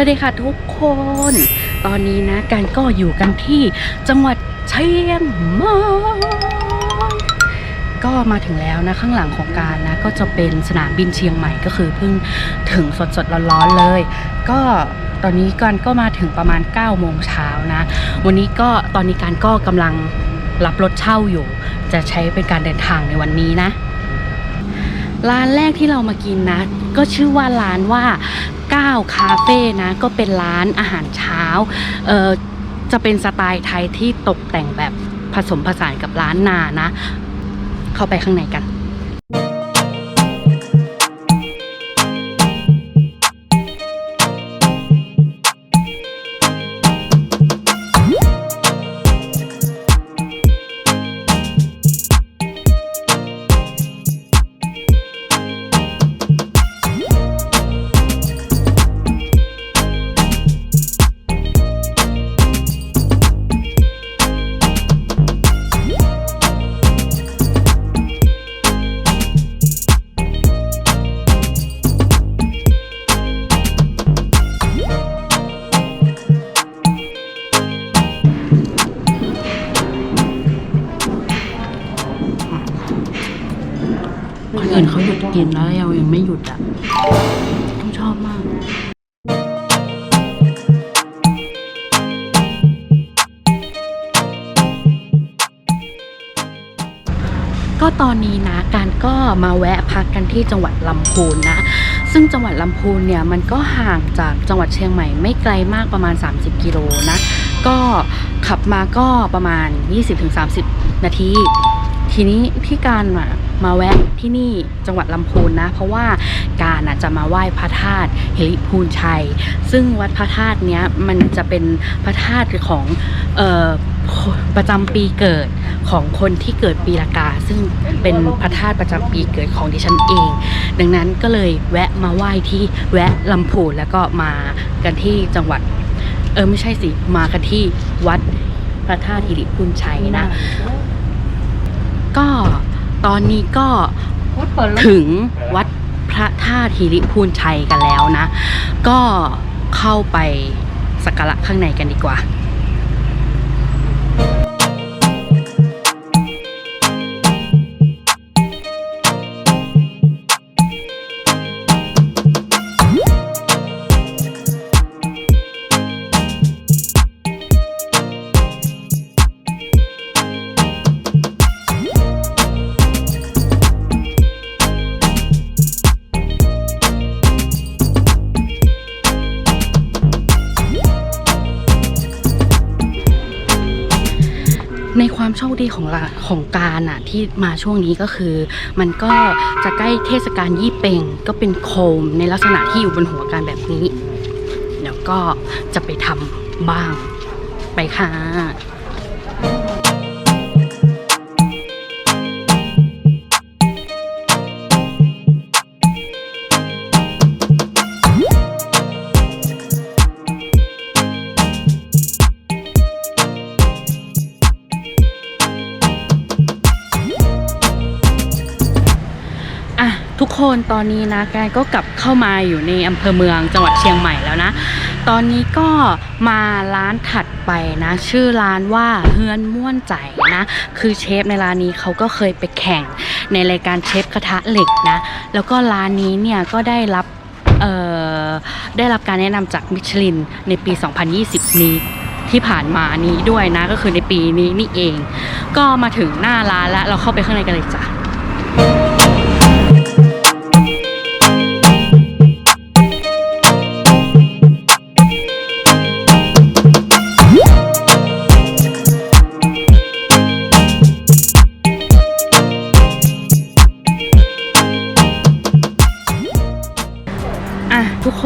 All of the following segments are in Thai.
วัสดีค่ะทุกคน ตอนนี้นะการก็อยู่กันที่จังหวัดเชียงใหม่ก็มาถึงแล้วนะข้างหลังของการนะก็จะเป็นสนามบินเชียงใหม่ก็คือเพิ่งถึงสดๆร้อนๆเลย ก็ตอนนี้การก็มาถึงประมาณ9โมงเช้านะ วันนี้ก็ตอนนี้การก็กำลังรับรถเช่าอยู่ จะใช้เป็นการเดินทางในวันนี้นะ ร้านแรกที่เรามากินนะ ก็ชื่อว่าร้านว่า ก้าวคาเฟ่นะ ก็เป็นร้านอาหารเช้า เออจะเป็นสไตล์ไทยที่ตกแต่งแบบผสมผสานกับร้านนานะ เข้าไปข้างในกัน กินแล้วเรายังไม่หยุดอะต้องชอบมากก็ตอนนี้นะการก็มาแวะพักกันที่จังหวัดลำพูนนะ ซึ่งจังหวัดลำพูนเนี่ยมันก็ห่างจากจังหวัดเชียงใหม่ไม่ไกลมากประมาณ 30 กิโลนะ ก็ขับมาก็ประมาณ 20-30 นาที ทีนี้ที่การมา มาแวะที่นี่จังหวัดลำพูนนะ เพราะว่าการน่ะจะมาไหว้พระธาตุเฮลิพูนชัย ซึ่งวัดพระธาตุเนี้ยมันจะเป็นพระธาตุของเอ่อประจำปีเกิดของคนที่เกิดปีละกา ซึ่งเป็นพระธาตุประจำปีเกิดของดิฉันเอง ดังนั้นก็เลยแวะมาไหว้ที่แวะลำพูนแล้วก็มากันที่จังหวัด เออไม่ใช่สิ มากันที่วัดพระธาตุฮิริพุนชัยนะ ก็ ตอนนี้ก็ถึงวัดพระธาตุฮิริพูนชัยกันแล้วนะ ก็เข้าไปสักการะข้างในกันดีกว่า ในความโชคดีของละของการอะที่มาช่วงนี้ก็คือ มันก็จะใกล้เทศกาลยี่เปงก็เป็นโคมในลักษณะที่อยู่บนหัวการแบบนี้เดี๋ยวก็จะไปทำบ้างไปค่ะ คนตอนนี้นะกายก็กลับเข้ามาอยู่ในอำเภอเมืองจังหวัดเชียงใหม่แล้วนะ ตอนนี้ก็มาร้านถัดไปนะ ชื่อร้านว่าเฮือนม่วนใจนะ คือเชฟในร้านนี้เขาก็เคยไปแข่งในรายการเชฟกระทะเหล็กนะ แล้วก็ร้านนี้เนี่ยก็ได้รับได้รับการแนะนำจากมิชลินในปี 2020 นี้ที่ผ่านมานี้ด้วยนะก็คือในปีนี้นี่เอง ก็มาถึงหน้าร้านแล้วเราเข้าไปข้างในกันเลยจ้ะ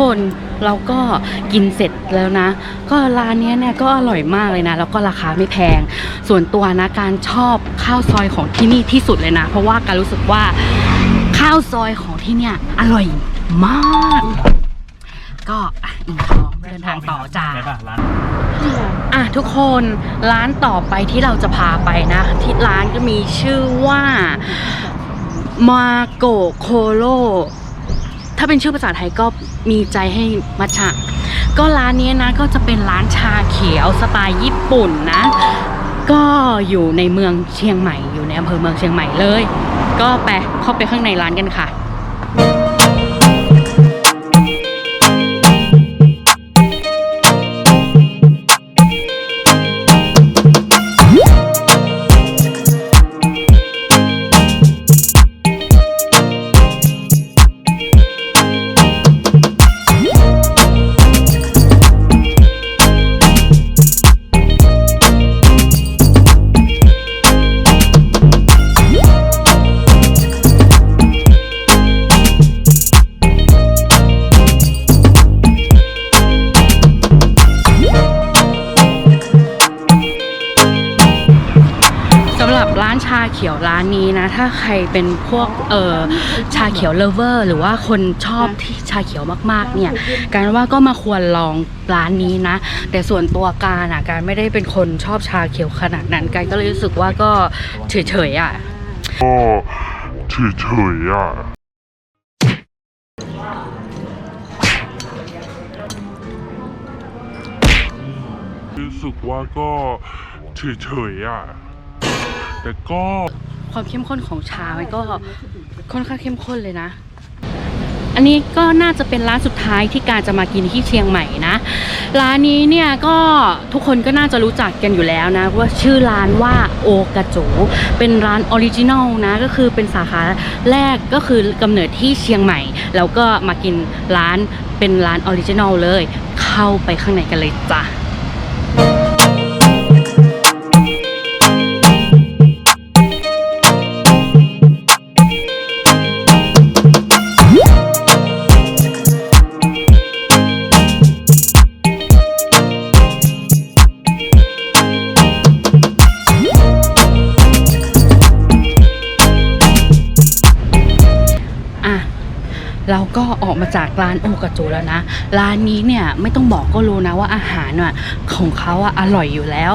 คนเราก็กินเสร็จแล้วนะ ก็ร้านเนี้ยเนี่ยก็อร่อยมากเลยนะ แล้วก็ราคาไม่แพง ส่วนตัวนะการชอบข้าวซอยของที่นี่ที่สุดเลยนะ เพราะว่าการรู้สึกว่าข้าวซอยของที่เนี่ยอร่อยมาก ก็อะอิงทองเดินทางต่อจ้าได้ป่ะร้านอะทุกคนร้านต่อไปที่เราจะพาไปนะ ที่ร้านก็มีชื่อว่ามาโกโคโล ถ้าเป็นชื่อภาษาไทยก็มีใจให้มัชชะก็ร้านนี้นะก็จะเป็นร้านชาเขียวสไตล์ญี่ปุ่นนะ ก็อยู่ในเมืองเชียงใหม่ อยู่ในอำเภอเมืองเชียงใหม่เลย ก็ไปเข้าไปข้างในร้านกันค่ะ ขียวร้านนี้นะ ถ้าใครเป็นพวกเออชาเขียวเลเวอร์ หรือว่าคนชอบที่ชาเขียวมากๆเนี่ย การว่าก็มาควรลองร้านนี้นะ แต่ส่วนตัวการอะการไม่ได้เป็นคนชอบชาเขียวขนาดนั้นการก็เลยรู้สึกว่าก็เฉยๆอะก็เฉยๆอะรู้สึกว่าก็เฉยๆอะ แต่ก็ความเข้มข้นของชามันก็ค่อนข้างเข้มข้นเลยนะ อันนี้ก็น่าจะเป็นร้านสุดท้ายที่การจะมากินที่เชียงใหม่นะ ร้านนี้เนี่ยก็ทุกคนก็น่าจะรู้จักกันอยู่แล้วนะว่าชื่อร้านว่าโอกระโจเป็นร้านออริจินัลนะก็คือเป็นสาขาแรกก็คือกำเนิดที่เชียงใหม่ แล้วก็มากินร้านเป็นร้านออริจินัลเลย เข้าไปข้างในกันเลยจ้ะ ออกมาจากร้านโอกระจูแล้วนะ ร้านนี้เนี่ยไม่ต้องบอกก็รู้นะว่าอาหารน่ะของเขาอะอร่อยอยู่แล้ว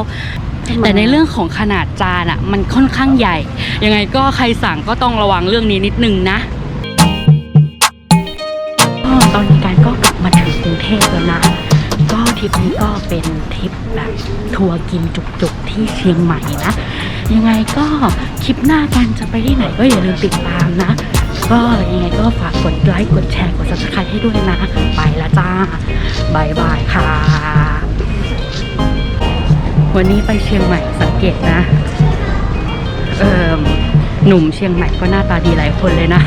แต่ในเรื่องของขนาดจานอะมันค่อนข้างใหญ่ ยังไงก็ใครสั่งก็ต้องระวังเรื่องนี้นิดนึงนะก็ตอนนี้การก็กลับมาถึงกรุงเทพแล้วนะก็ทริปนี้ก็เป็นทริปแบบทัวร์กินจุกๆที่เชียงใหม่นะ ยังไงก็คลิปหน้ากันจะไปที่ไหนก็อย่าลืมติดตามนะ ก็ยังไงก็ฝากกดไลค์กดแชร์กด subscribe ให้ด้วยนะ ไปแล้วจ้าบายบายค่ะ วันนี้ไปเชียงใหม่สังเกตนะเออหนุ่มเชียงใหม่ก็หน้าตาดีหลายคนเลยนะ